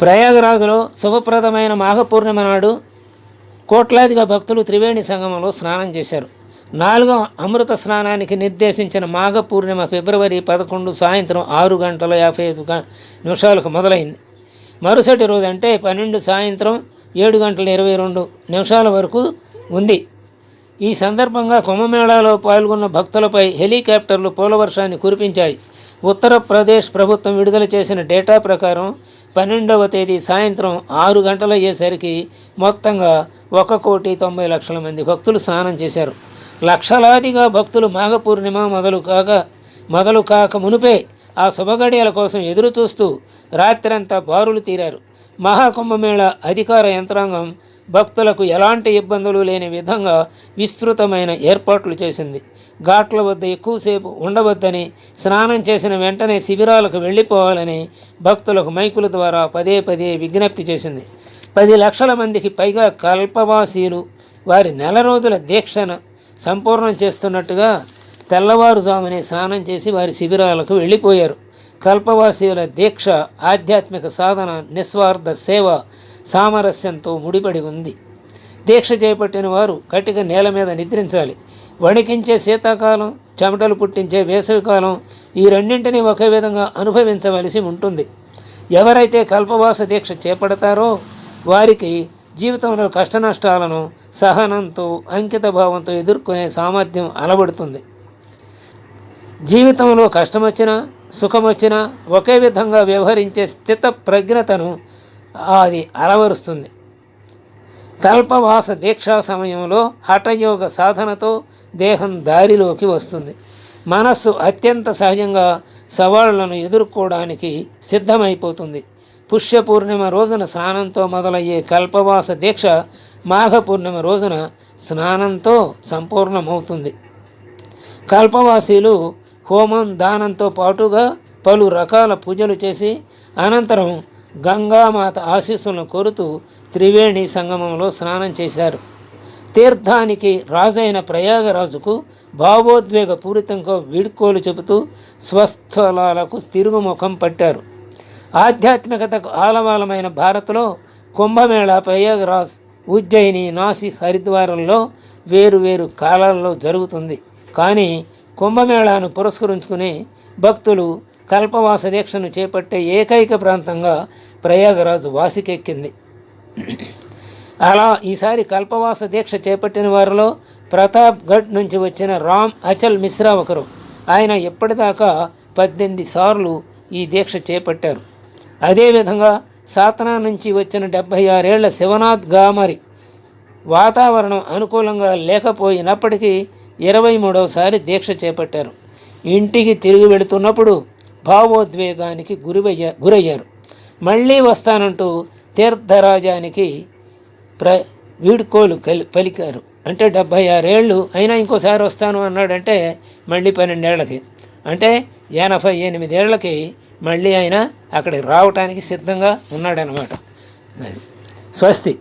ప్రయాగరాజులో శుభప్రదమైన మాఘ పూర్ణిమ నాడు కోట్లాదిగా భక్తులు త్రివేణి సంగమంలో స్నానం చేశారు. నాలుగవ అమృత స్నానానికి నిర్దేశించిన మాఘ పూర్ణిమ ఫిబ్రవరి పదకొండు సాయంత్రం ఆరు గంటల యాభై ఐదు నిమిషాలకు మొదలైంది. మరుసటి రోజు అంటే పన్నెండు సాయంత్రం ఏడు గంటల ఇరవై రెండు నిమిషాల వరకు ఉంది. ఈ సందర్భంగా కుంభమేళాలో పాల్గొన్న భక్తులపై హెలికాప్టర్లు పూలవర్షాన్ని కురిపించాయి. ఉత్తరప్రదేశ్ ప్రభుత్వం విడుదల చేసిన డేటా ప్రకారం పన్నెండవ తేదీ సాయంత్రం ఆరు గంటలయ్యేసరికి మొత్తంగా ఒక కోటి తొంభై లక్షల మంది భక్తులు స్నానం చేశారు. లక్షలాదిగా భక్తులు మాఘ పూర్ణిమ మొదలు కాక మొదలు కాక మునుపే ఆ శుభగడియల కోసం ఎదురు చూస్తూ రాత్రంతా బారులు తీరారు. మహాకుంభమేళ అధికార యంత్రాంగం భక్తులకు ఎలాంటి ఇబ్బందులు లేని విధంగా విస్తృతమైన ఏర్పాట్లు చేసింది. ఘాట్ల వద్ద ఎక్కువసేపు ఉండవద్దని స్నానం చేసిన వెంటనే శిబిరాలకు వెళ్ళిపోవాలని భక్తులకు మైకుల ద్వారా పదే పదే విజ్ఞప్తి చేసింది. పది లక్షల మందికి పైగా కల్పవాసీలు వారి నెల రోజుల దీక్షను సంపూర్ణం చేస్తున్నట్టుగా తెల్లవారుజామునే స్నానం చేసి వారి శిబిరాలకు వెళ్ళిపోయారు. కల్పవాసీల దీక్ష ఆధ్యాత్మిక సాధన నిస్వార్థ సేవ సామరస్యంతో ముడిపడి ఉంది. దీక్ష చేపట్టిన వారు కటిక నేల మీద నిద్రించాలి. వణికించే శీతాకాలం చెమటలు పుట్టించే వేసవికాలం ఈ రెండింటినీ ఒకే విధంగా అనుభవించవలసి ఉంటుంది. ఎవరైతే కల్పవాస దీక్ష చేపడతారో వారికి జీవితంలో కష్టనష్టాలను సహనంతో అంకిత భావంతో ఎదుర్కొనే సామర్థ్యం అలవడుతుంది. జీవితంలో కష్టమొచ్చినా సుఖమొచ్చినా ఒకే విధంగా వ్యవహరించే స్థిత ప్రజ్ఞతను అది అలవరుస్తుంది. కల్పవాస దీక్షా సమయంలో హఠయోగ సాధనతో దేహం దారిలోకి వస్తుంది. మనస్సు అత్యంత సహజంగా సవాళ్ళను ఎదుర్కోవడానికి సిద్ధమైపోతుంది. పుష్య పూర్ణిమ రోజున స్నానంతో మొదలయ్యే కల్పవాస దీక్ష మాఘ పూర్ణిమ రోజున స్నానంతో సంపూర్ణమవుతుంది. కల్పవాసీలు హోమం దానంతో పాటుగా పలు రకాల పూజలు చేసి అనంతరం గంగామాత ఆశీస్సులను కోరుతూ త్రివేణి సంగమంలో స్నానం చేశారు. తీర్థానికి రాజైన ప్రయాగరాజుకు భావోద్వేగ పూరితంగా వీడ్కోలు చెబుతూ స్వస్థలాలకు తిరుగుముఖం పట్టారు. ఆధ్యాత్మికతకు ఆలవాలమైన భారత్లో కుంభమేళ ప్రయాగరాజ్ ఉజ్జయిని నాసి హరిద్వారంలో వేరు వేరు కాలాల్లో జరుగుతుంది. కానీ కుంభమేళాను పురస్కరించుకుని భక్తులు కల్పవాస దీక్షను చేపట్టే ఏకైక ప్రాంతంగా ప్రయాగరాజు వాసికెక్కింది. అలా ఈసారి కల్పవాస దీక్ష చేపట్టిన వారిలో ప్రతాప్గఢ్ నుంచి వచ్చిన రామ్ అచల్ మిశ్రా ఒకరు. ఆయన ఇప్పటిదాకా పద్దెనిమిది సార్లు ఈ దీక్ష చేపట్టారు. అదేవిధంగా సాతనా నుంచి వచ్చిన డెబ్భై ఆరేళ్ళ శివనాథ్ గామరి వాతావరణం అనుకూలంగా లేకపోయినప్పటికీ ఇరవై మూడవసారి దీక్ష చేపట్టారు. ఇంటికి తిరిగి వెళుతున్నప్పుడు భావోద్వేగానికి గురివయ్య గురయ్యారు. మళ్ళీ వస్తానంటూ తీర్థరాజానికి ప్ర వీడ్కోలు కలి పలికారు. అంటే డెబ్భై ఆరేళ్ళు అయినా ఇంకోసారి వస్తాను అన్నాడంటే మళ్ళీ పన్నెండేళ్ళకి అంటే ఎనభై ఎనిమిదేళ్ళకి మళ్ళీ ఆయన అక్కడికి రావటానికి సిద్ధంగా ఉన్నాడనమాట అది స్వస్తి.